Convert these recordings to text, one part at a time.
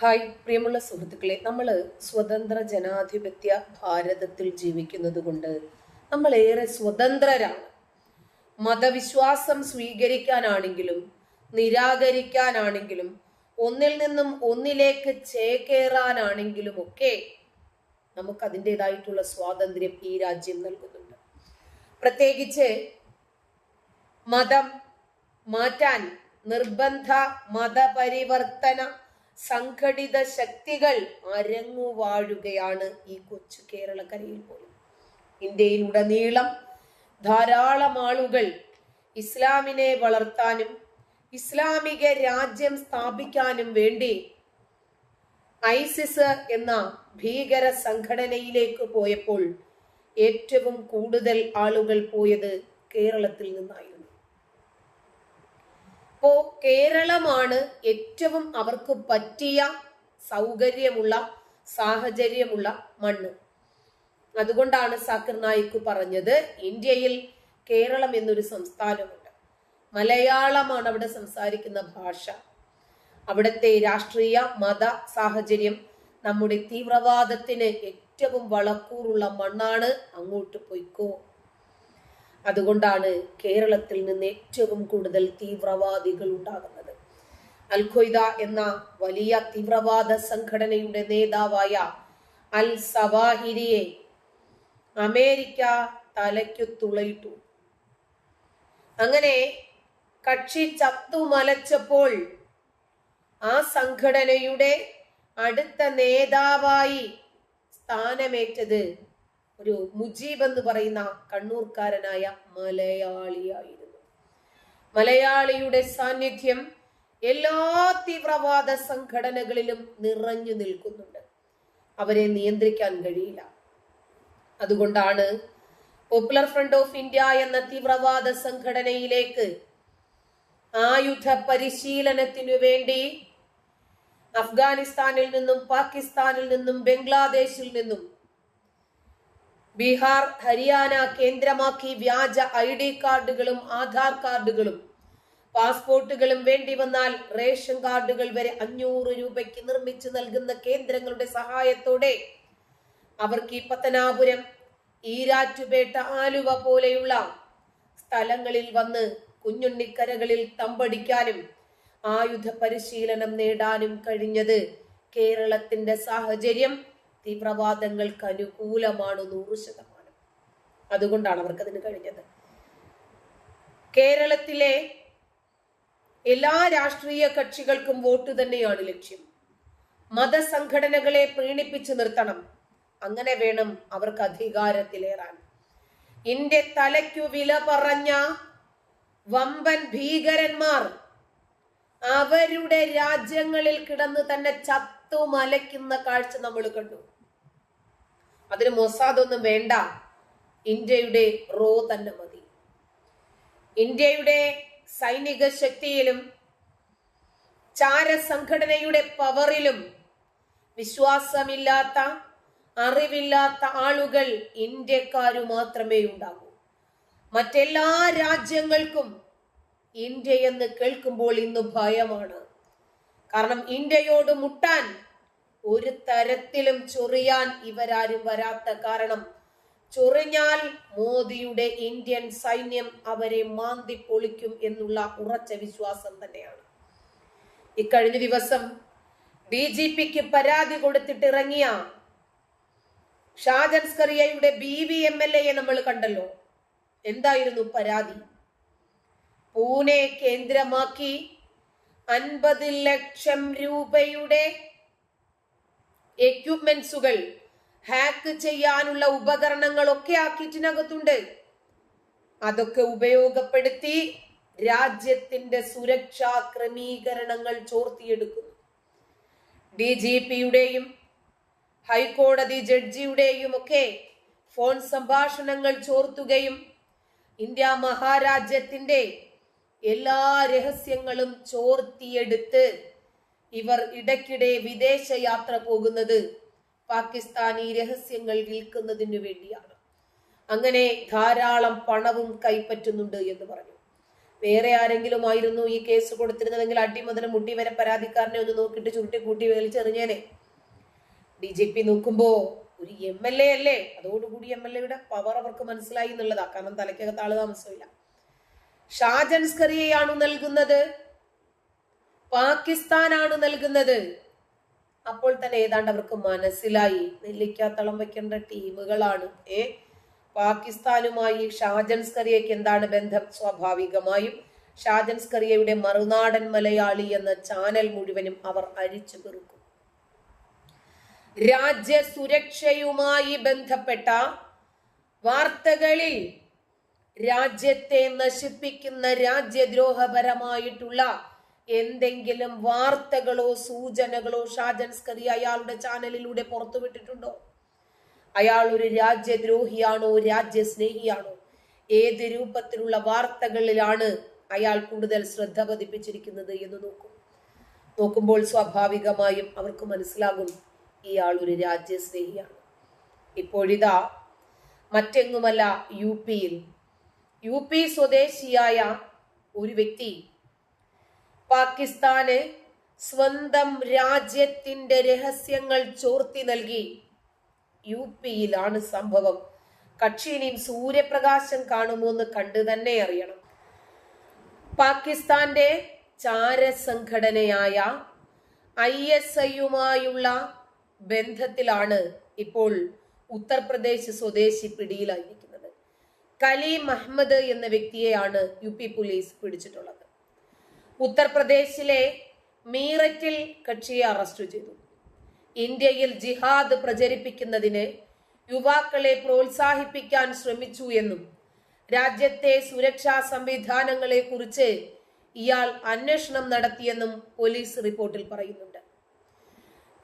Hi പ്രിയമുള്ള സുഹൃത്തുക്കളെ നമ്മൾ സ്വതന്ത്ര ജനാധിപത്യ ഭാരതത്തിൽ ജീവിക്കുന്നത് കൊണ്ട് നമ്മൾ ഏറെ സ്വതന്ത്രരാണ്. മതവിശ്വാസം സ്വീകരിക്കാനാണെങ്കിലും നിരാകരിക്കാനാണെങ്കിലും ഒന്നിൽ നിന്നും ഒന്നിലേക്ക് ചേക്കേറാനാണെങ്കിലും ഒക്കെ നമുക്ക് അതിന്റെതായിട്ടുള്ള സ്വാതന്ത്ര്യം ഈ രാജ്യം നൽകുന്നുണ്ട്. പ്രത്യേകിച്ച് മതം മാറ്റാൻ നിർബന്ധ മതപരിവർത്തന സംഘടിത ശക്തികൾ അരങ്ങുവാഴുകയാണ് ഈ കൊച്ചു കേരളക്കരയിൽ പോലും. ഇന്ത്യയിൽ ഉടനീളം ധാരാളം ആളുകൾ ഇസ്ലാമിനെ വളർത്താനും ഇസ്ലാമിക രാജ്യം സ്ഥാപിക്കാനും വേണ്ടി ഐസിസ് എന്ന ഭീകര സംഘടനയിലേക്ക് പോയപ്പോൾ ഏറ്റവും കൂടുതൽ ആളുകൾ പോയത് കേരളത്തിൽ നിന്നായിരുന്നു. അപ്പോ കേരളമാണ് ഏറ്റവും അവർക്ക് പറ്റിയ സൗകര്യമുള്ള സാഹചര്യമുള്ള മണ്ണ്. അതുകൊണ്ടാണ് സാക്കിർ നായിക്ക് പറഞ്ഞത് ഇന്ത്യയിൽ കേരളം എന്നൊരു സംസ്ഥാനമുണ്ട്. മലയാളമാണ് അവിടെ സംസാരിക്കുന്ന ഭാഷ. അവിടുത്തെ രാഷ്ട്രീയ മത സാഹചര്യം നമ്മുടെ തീവ്രവാദത്തിന് ഏറ്റവും വളക്കൂറുള്ള മണ്ണാണ് അങ്ങോട്ട് പൊയ്ക്കോ. അതുകൊണ്ടാണ് കേരളത്തിൽ നിന്ന് ഏറ്റവും കൂടുതൽ തീവ്രവാദികൾ ഉണ്ടാകുന്നത്. അൽ എന്ന വലിയ തീവ്രവാദ സംഘടനയുടെ നേതാവായ അൽ സവാഹിരിയെ അമേരിക്ക തലയ്ക്കു തുളയിട്ടു. അങ്ങനെ കക്ഷി ചത്തു മലച്ചപ്പോൾ ആ സംഘടനയുടെ അടുത്ത നേതാവായി സ്ഥാനമേറ്റത് ഒരു മുജീബ് എന്ന് പറയുന്ന കണ്ണൂർക്കാരനായ മലയാളിയായിരുന്നു. മലയാളിയുടെ സാന്നിധ്യം എല്ലാ തീവ്രവാദ സംഘടനകളിലും നിറഞ്ഞു നിൽക്കുന്നുണ്ട്. അവരെ നിയന്ത്രിക്കാൻ കഴിയില്ല. അതുകൊണ്ടാണ് പോപ്പുലർ ഫ്രണ്ട് ഓഫ് ഇന്ത്യ എന്ന തീവ്രവാദ സംഘടനയിലേക്ക് ആയുധ പരിശീലനത്തിനു വേണ്ടി അഫ്ഗാനിസ്ഥാനിൽ നിന്നും പാകിസ്ഥാനിൽ നിന്നും ബംഗ്ലാദേശിൽ നിന്നും ബീഹാർ ഹരിയാന കേന്ദ്രമാക്കി വ്യാജ ഐ ഡി കാർഡുകളും ആധാർ കാർഡുകളും. പാസ്പോർട്ടുകളും വേണ്ടി വന്നാൽ റേഷൻ കാർഡുകൾ വരെ അഞ്ഞൂറ് രൂപയ്ക്ക് നിർമ്മിച്ചു നൽകുന്ന കേന്ദ്രങ്ങളുടെ സഹായത്തോടെ അവർക്ക് ഈ പത്തനാപുരം ഈരാറ്റുപേട്ട ആലുവ പോലെയുള്ള സ്ഥലങ്ങളിൽ വന്ന് കുഞ്ഞുണ്ണിക്കരകളിൽ തമ്പടിക്കാനും ആയുധ പരിശീലനം നേടാനും കഴിഞ്ഞത് കേരളത്തിന്റെ സാഹചര്യം. തീവ്രവാദങ്ങൾക്ക് അനുകൂലമാണ് നൂറ് ശതമാനം. അതുകൊണ്ടാണ് അവർക്ക് അതിന് കഴിഞ്ഞത്. കേരളത്തിലെ എല്ലാ രാഷ്ട്രീയ കക്ഷികൾക്കും വോട്ട് തന്നെയാണ് ലക്ഷ്യം. മതസംഘടനകളെ പ്രീണിപ്പിച്ചു നിർത്തണം. അങ്ങനെ വേണം അവർക്ക് അധികാരത്തിലേറാൻ. ഇന്ത്യ തലയ്ക്കു വില പറഞ്ഞ വമ്പൻ ഭീകരന്മാർ അവരുടെ രാജ്യങ്ങളിൽ കിടന്ന് തന്നെ ചത്തു മലയ്ക്കുന്ന കാഴ്ച നമ്മൾ കണ്ടു. അതിന് മൊസാദ് ഒന്നും വേണ്ട. ഇന്ത്യയുടെ റോ തന്നെ മതി. ഇന്ത്യയുടെ സൈനിക ശക്തിയിലും ചാരസംഘടനയുടെ പവറിലും വിശ്വാസമില്ലാത്ത അറിവില്ലാത്ത ആളുകൾ ഇന്ത്യക്കാരു മാത്രമേ ഉണ്ടാകൂ. മറ്റെല്ലാ രാജ്യങ്ങൾക്കും ഇന്ത്യ എന്ന് കേൾക്കുമ്പോൾ ഇന്ന് ഭയമാണ്. കാരണം ഇന്ത്യയോട് മുട്ടാൻ ഒരു തരത്തിലും ചൊറിയാൻ ഇവരാരും വരാത്ത കാരണം. ചൊറിഞ്ഞാൽ മോദിയുടെ ഇന്ത്യൻ സൈന്യം അവരെ മാന്തി പൊളിക്കും എന്നുള്ള ഉറച്ച വിശ്വാസം തന്നെയാണ്. ഇക്കഴിഞ്ഞ ദിവസം ഡി ജി പിക്ക് പരാതി കൊടുത്തിട്ട് ഇറങ്ങിയ ഷാജൻ സ്കറിയയുടെ ബി വി എം എൽ എയെ നമ്മൾ കണ്ടല്ലോ. എന്തായിരുന്നു പരാതി? പൂനെ കേന്ദ്രമാക്കി അൻപത് ലക്ഷം രൂപയുടെ എക്യുപ്മെന്റ്സുകൾ ഹാക്ക് ചെയ്യാനുള്ള ഉപകരണങ്ങളൊക്കെ ആ കിറ്റിനകത്തുണ്ട് അതൊക്കെ ഉപയോഗപ്പെടുത്തി രാജ്യത്തിന്റെ സുരക്ഷാ ക്രമീകരണങ്ങൾ ചോർത്തിയെടുക്കുന്നു. ഡി ജി പിയുടെയും ഹൈക്കോടതി ജഡ്ജിയുടെയും ഒക്കെ ഫോൺ സംഭാഷണങ്ങൾ ചോർത്തുകയും ഇന്ത്യ മഹാരാജ്യത്തിന്റെ എല്ലാ രഹസ്യങ്ങളും ചോർത്തിയെടുത്ത് ഇവർ ഇടയ്ക്കിടെ വിദേശ യാത്ര പോകുന്നത് പാകിസ്ഥാനി രഹസ്യങ്ങൾ വിൽക്കുന്നതിന് വേണ്ടിയാണ്. അങ്ങനെ ധാരാളം പണവും കൈപ്പറ്റുന്നുണ്ട് എന്ന് പറഞ്ഞു. വേറെ ആരെങ്കിലും ആയിരുന്നു ഈ കേസ് കൊടുത്തിരുന്നതെങ്കിൽ അടി മുട്ടി വരെ പരാതിക്കാരനെ ഒന്ന് നോക്കിയിട്ട് ചുരുട്ടി കൂട്ടി വലിച്ചെറിഞ്ഞേനെ. ഡി ജി പി നോക്കുമ്പോ ഒരു എം എൽ എ അല്ലേ? അതോടുകൂടി എം എൽ എയുടെ പവർ അവർക്ക് മനസ്സിലായി എന്നുള്ളതാ. കാരണം തലയ്ക്കകത്ത് ആൾ താമസമില്ല. ഷാജൻസ്കറിയെയാണ് നൽകുന്നത്. പാകിസ്ഥാനാണ് നൽകുന്നത്. അപ്പോൾ തന്നെ ഏതാണ്ട് അവർക്ക് മനസ്സിലായി. നെല്ലിക്കാത്തളം വെക്കേണ്ട ടീമുകളാണ്. ഏ? പാകിസ്ഥാനുമായി ഷാജൻസ്കറിയയ്ക്ക് എന്താണ് ബന്ധം? സ്വാഭാവികമായും ഷാജൻസ്കറിയയുടെ മറുനാടൻ മലയാളി എന്ന ചാനൽ മുഴുവനും അവർ അഴിച്ചു പെറുക്കും. രാജ്യ സുരക്ഷയുമായി ബന്ധപ്പെട്ട വാർത്തകളിൽ രാജ്യത്തെ നശിപ്പിക്കുന്ന രാജ്യദ്രോഹപരമായിട്ടുള്ള എന്തെങ്കിലും വാർത്തകളോ സൂചനകളോ ഷാജൻസ്കറി അയാളുടെ ചാനലിലൂടെ പുറത്തുവിട്ടിട്ടുണ്ടോ? അയാൾ ഒരു രാജ്യദ്രോഹിയാണോ രാജ്യസ്നേഹിയാണോ? ഏത് രൂപത്തിലുള്ള വാർത്തകളിലാണ് അയാൾ കൂടുതൽ ശ്രദ്ധ പതിപ്പിച്ചിരിക്കുന്നത് എന്ന് നോക്കും. നോക്കുമ്പോൾ സ്വാഭാവികമായും അവർക്ക് മനസ്സിലാകും ഇയാൾ ഒരു രാജ്യസ്നേഹിയാണ്. ഇപ്പോഴിതാ മറ്റെങ്ങുമല്ല യു പിയിൽ യു പി സ്വദേശിയായ ഒരു വ്യക്തി പാകിസ്ഥാന് സ്വന്തം രാജ്യത്തിന്റെ രഹസ്യങ്ങൾ ചോർത്തി നൽകി. യു പിയിലാണ് സംഭവം. കക്ഷി ഇനിയും സൂര്യപ്രകാശം കാണുമോ എന്ന് കണ്ടു തന്നെ അറിയണം. പാകിസ്ഥാന്റെ ചാരസംഘടനയായ ഐ എസ് ഐയുമായുള്ള ബന്ധത്തിലാണ് ഇപ്പോൾ ഉത്തർപ്രദേശ് സ്വദേശി പിടിയിലായിരിക്കുന്നത്. കലീം അഹമ്മദ് എന്ന വ്യക്തിയെയാണ് യു പി പോലീസ് പിടിച്ചിട്ടുള്ളത്. ഉത്തർപ്രദേശിലെ മീററ്റിൽ കക്ഷിയെ അറസ്റ്റ് ചെയ്തു. ഇന്ത്യയിൽ ജിഹാദ് പ്രചരിപ്പിക്കുന്നതിന് യുവാക്കളെ പ്രോത്സാഹിപ്പിക്കാൻ ശ്രമിച്ചു എന്നും രാജ്യത്തെ സുരക്ഷാ സംവിധാനങ്ങളെ കുറിച്ച് ഇയാൾ അന്വേഷണം നടത്തിയെന്നും പോലീസ് റിപ്പോർട്ടിൽ പറയുന്നുണ്ട്.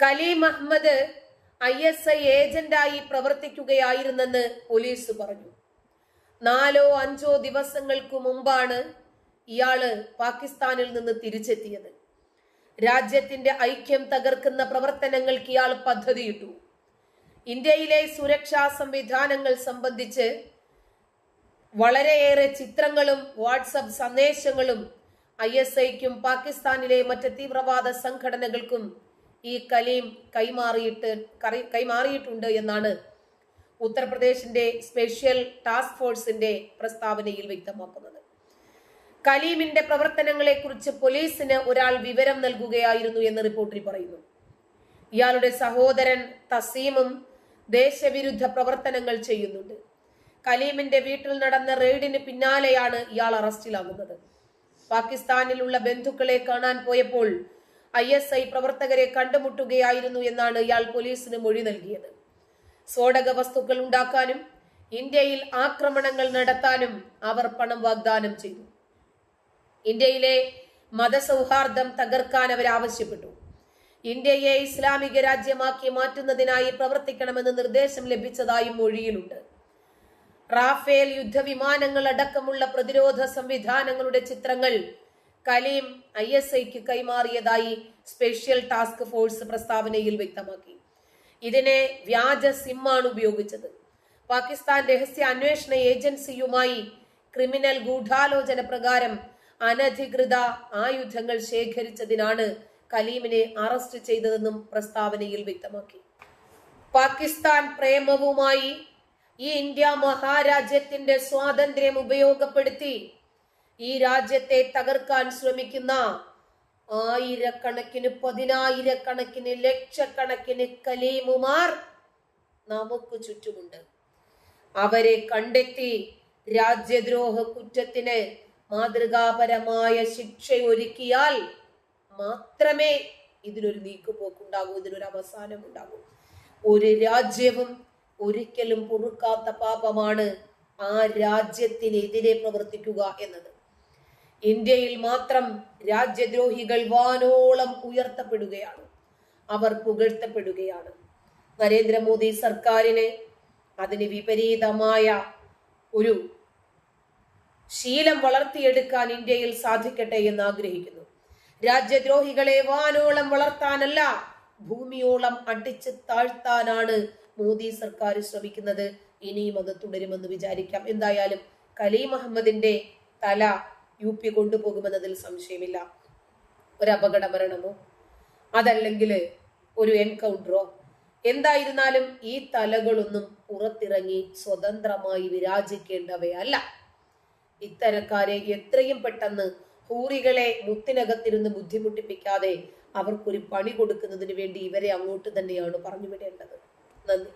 Kaleem Ahmed I S I ഏജന്റായി പ്രവർത്തിക്കുകയായിരുന്നെന്ന് പോലീസ് പറഞ്ഞു. നാലോ അഞ്ചോ ദിവസങ്ങൾക്കു മുമ്പാണ് ഇയാൾ പാകിസ്ഥാനിൽ നിന്ന് തിരിച്ചെത്തിയത്. രാജ്യത്തിന്റെ ഐക്യം തകർക്കുന്ന പ്രവർത്തനങ്ങൾക്ക് ഇയാൾ പദ്ധതിയിട്ടു. ഇന്ത്യയിലെ സുരക്ഷാ സംവിധാനങ്ങൾ സംബന്ധിച്ച് വളരെയേറെ ചിത്രങ്ങളും വാട്സപ്പ് സന്ദേശങ്ങളും ഐ എസ് ഐക്കും പാകിസ്ഥാനിലെ മറ്റ് തീവ്രവാദ സംഘടനകൾക്കും ഈ കലീം കൈമാറിയിട്ട് കൈമാറിയിട്ടുണ്ട് എന്നാണ് ഉത്തർപ്രദേശിന്റെ സ്പെഷ്യൽ ടാസ്ക് ഫോഴ്സിന്റെ പ്രസ്താവനയിൽ വ്യക്തമാക്കുന്നത്. കലീമിന്റെ പ്രവർത്തനങ്ങളെ കുറിച്ച് പോലീസിന് ഒരാൾ വിവരം നൽകുകയായിരുന്നു എന്ന് റിപ്പോർട്ടിൽ പറയുന്നു. ഇയാളുടെ സഹോദരൻ തസീമും ദേശവിരുദ്ധ പ്രവർത്തനങ്ങൾ ചെയ്യുന്നുണ്ട്. കലീമിന്റെ വീട്ടിൽ നടന്ന റെയ്ഡിന് പിന്നാലെയാണ് ഇയാൾ അറസ്റ്റിലാകുന്നത്. പാകിസ്ഥാനിലുള്ള ബന്ധുക്കളെ കാണാൻ പോയപ്പോൾ ഐ എസ് ഐ പ്രവർത്തകരെ കണ്ടുമുട്ടുകയായിരുന്നു എന്നാണ് ഇയാൾ പോലീസിന് മൊഴി നൽകിയത്. സ്ഫോടക വസ്തുക്കൾ ഉണ്ടാക്കാനും ഇന്ത്യയിൽ ആക്രമണങ്ങൾ നടത്താനും അവർ പണം വാഗ്ദാനം ചെയ്തു. ഇന്ത്യയിലെ മതസൗഹാർദ്ദം തകർക്കാൻ അവർ ആവശ്യപ്പെട്ടു. ഇന്ത്യയെ ഇസ്ലാമിക രാജ്യമാക്കി മാറ്റുന്നതിനായി പ്രവർത്തിക്കണമെന്ന് നിർദ്ദേശം ലഭിച്ചതായും മൊഴിയിലുണ്ട്. റാഫേൽ യുദ്ധവിമാനങ്ങൾ അടക്കമുള്ള പ്രതിരോധ സംവിധാനങ്ങളുടെ ചിത്രങ്ങൾ കലീം ഐ എസ് ഐക്ക് കൈമാറിയതായി സ്പെഷ്യൽ ടാസ്ക് ഫോഴ്സ് പ്രസ്താവനയിൽ വ്യക്തമാക്കി. ഇതിനെ വ്യാജ സിമ്മാണ് ഉപയോഗിച്ചത്. പാകിസ്ഥാൻ രഹസ്യ അന്വേഷണ ഏജൻസിയുമായി ക്രിമിനൽ ഗൂഢാലോചന പ്രകാരം അനധികൃത ആയുധങ്ങൾ ശേഖരിച്ചതിനാണ് കലീമിനെ അറസ്റ്റ് ചെയ്തതെന്നും പ്രസ്താവനയിൽ വ്യക്തമാക്കി. പാകിസ്ഥാൻ പ്രേമവുമായി ഈ ഇന്ത്യ മഹാരാജ്യത്തിന്റെ സ്വാതന്ത്ര്യം ഉപയോഗപ്പെടുത്തി ഈ രാജ്യത്തെ തകർക്കാൻ ശ്രമിക്കുന്ന ആയിരക്കണക്കിന് പതിനായിരക്കണക്കിന് ലക്ഷക്കണക്കിന് കലീമുമാർ നമുക്ക് ചുറ്റുമുണ്ട്. അവരെ കണ്ടെത്തി രാജ്യദ്രോഹ കുറ്റത്തിന് മാതൃകാപരമായ ശിക്ഷ ഒരുക്കിയാൽ മാത്രമേ ഇതിനൊരു നീക്കുപോക്കുണ്ടാകൂ ഇതിനൊരു അവസാനം ഉണ്ടാകൂ ഒരു രാജ്യവും ഒരിക്കലും പൊറുക്കാത്ത പാപമാണ് ആ രാജ്യത്തിനെതിരെ പ്രവർത്തിക്കുക എന്നത്. ഇന്ത്യയിൽ മാത്രം രാജ്യദ്രോഹികൾ വാനോളം ഉയർത്തപ്പെടുകയാണ്. അവർ പുകഴ്ത്തപ്പെടുകയാണ്. നരേന്ദ്രമോദി സർക്കാരിന് അതിന് വിപരീതമായ ഒരു ശീലം വളർത്തിയെടുക്കാൻ ഇന്ത്യയിൽ സാധിക്കട്ടെ എന്ന് ആഗ്രഹിക്കുന്നു. രാജ്യദ്രോഹികളെ വാനോളം വളർത്താനല്ല ഭൂമിയോളം അടിച്ചു താഴ്ത്താനാണ് മോദി സർക്കാർ ശ്രമിക്കുന്നത്. ഇനിയും അത് തുടരുമെന്ന് വിചാരിക്കാം. എന്തായാലും കലീം അഹമ്മദിന്റെ തല യു പി കൊണ്ടുപോകുമെന്നതിൽ സംശയമില്ല. ഒരു അപകട മരണമോ അതല്ലെങ്കിൽ ഒരു എൻകൗണ്ടറോ? എന്തായിരുന്നാലും ഈ തലകളൊന്നും പുറത്തിറങ്ങി സ്വതന്ത്രമായി വിരാജിക്കേണ്ടവയല്ല. ഇത്തരക്കാരെ എത്രയും പെട്ടെന്ന് ഹൂറികളെ മുത്തിനകത്തിരുന്ന് ബുദ്ധിമുട്ടിപ്പിക്കാതെ അവർക്കൊരു പണി കൊടുക്കുന്നതിന് വേണ്ടി ഇവരെ അങ്ങോട്ട് തന്നെയാണ് പറഞ്ഞു വിടേണ്ടത്. നന്ദി.